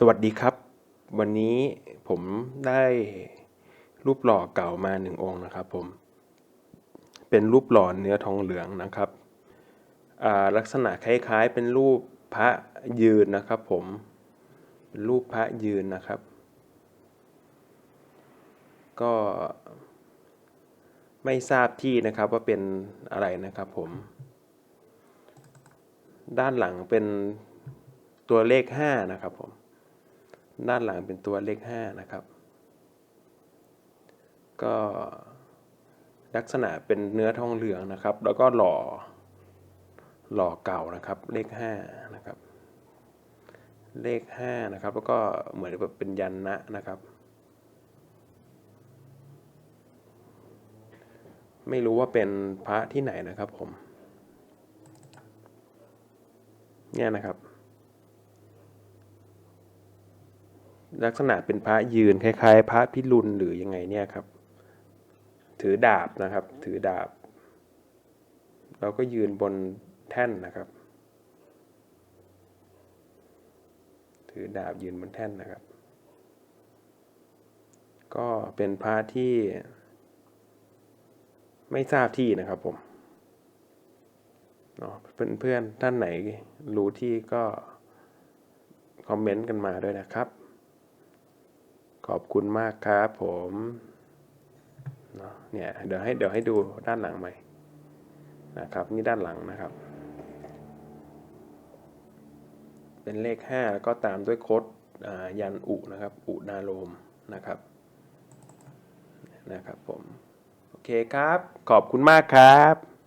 สวัสดีครับ วันนี้ผมได้รูปหล่อเก่ามาหนึ่งองค์นะครับ ผม เป็นรูปหล่อเนื้อทองเหลืองนะครับอ่าลักษณะคล้ายๆ เป็นรูปพระยืนนะครับ ผมเป็นรูปพระยืนนะครับ ก็ไม่ทราบที่นะครับว่าเป็นอะไรนะครับผม ด้านหลังเป็นตัวเลขห้านะครับผม ด้านหลังเป็นตัวเลขห้านะครับ ก็ลักษณะเป็นเนื้อทองเหลืองนะครับ แล้วก็หล่อหล่อเก่านะครับเลขห้านะครับ เลขห้านะครับ แล้วก็เหมือนแบบเป็นยันนะนะครับ ไม่รู้ว่าเป็นพระที่ไหนนะครับผม เนี่ยนะครับ ลักษณะเป็นพระยืนคล้ายๆ พระพิรุณหรือยังไงเนี่ยครับ ถือดาบนะครับ ถือดาบแล้วก็ยืนบนแท่นนะครับ ถือดาบยืนบนแท่นนะครับ ก็เป็นพระที่ ไม่ทราบที่นะครับผมเนาะเพื่อนๆท่านไหนรู้ที่ก็คอมเมนต์กันมาด้วยนะครับ ขอบคุณมากครับผมเนี่ยเดี๋ยวให้เดี๋ยวให้ดูด้านหลังใหม่นะครับ นี่ด้านหลังนะครับ เป็นเลขห้าแล้วก็ตามด้วยโคดยันอุนะครับ อุนาโลมนะครับนะครับผม โอเคครับ ขอบคุณมากครับ